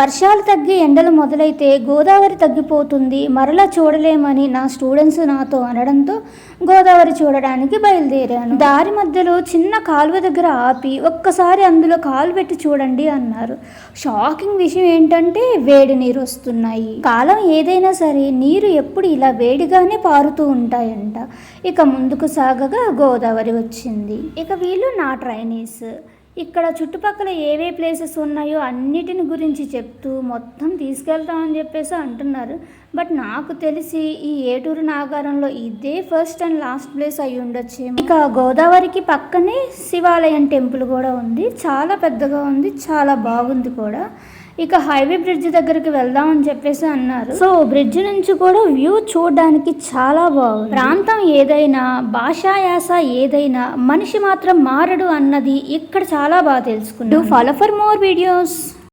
వర్షాలు తగ్గి ఎండలు మొదలైతే గోదావరి తగ్గిపోతుంది. మరలా చూడలేమని నా స్టూడెంట్స్ నాతో అనడంతో గోదావరి చూడడానికి బయలుదేరాను. దారి మధ్యలో చిన్న కాలువ దగ్గర ఆపి ఒక్కసారి అందులో కాలు పెట్టి చూడండి అన్నారు. షాకింగ్ విషయం ఏంటంటే వేడి నీరు వస్తున్నాయి. కాలం ఏదైనా సరే నీరు ఎప్పుడు ఇలా వేడిగానే పారుతూ ఉంటాయంట. ఇక ముందుకు సాగగా గోదావరి వచ్చింది. ఇక వీళ్ళు నా ట్రైనీస్. ఇక్కడ చుట్టుపక్కల ఏవే ప్లేసెస్ ఉన్నాయో అన్నిటిని గురించి చెప్తూ మొత్తం తీసుకెళ్తామని చెప్పేసి అంటున్నారు. బట్ నాకు తెలిసి ఈ ఏటూరు నాగారంలో ఇదే ఫస్ట్ అండ్ లాస్ట్ ప్లేస్ అయి ఉండొచ్చు ఇక గోదావరికి పక్కనే శివాలయం టెంపుల్ కూడా ఉంది. చాలా పెద్దగా ఉంది చాలా బాగుంది కూడా. ఇక హైవే బ్రిడ్జ్ దగ్గరికి వెళ్దామని చెప్పేసి అన్నారు. సో బ్రిడ్జ్ నుంచి కూడా వ్యూ చూడడానికి చాలా బాగుంది. ప్రాంతం ఏదైనా భాషాయాస ఏదైనా మనిషి మాత్రం మారడు అన్నది ఇక్కడ చాలా బాగా తెలుసుకున్నాను. Follow for more videos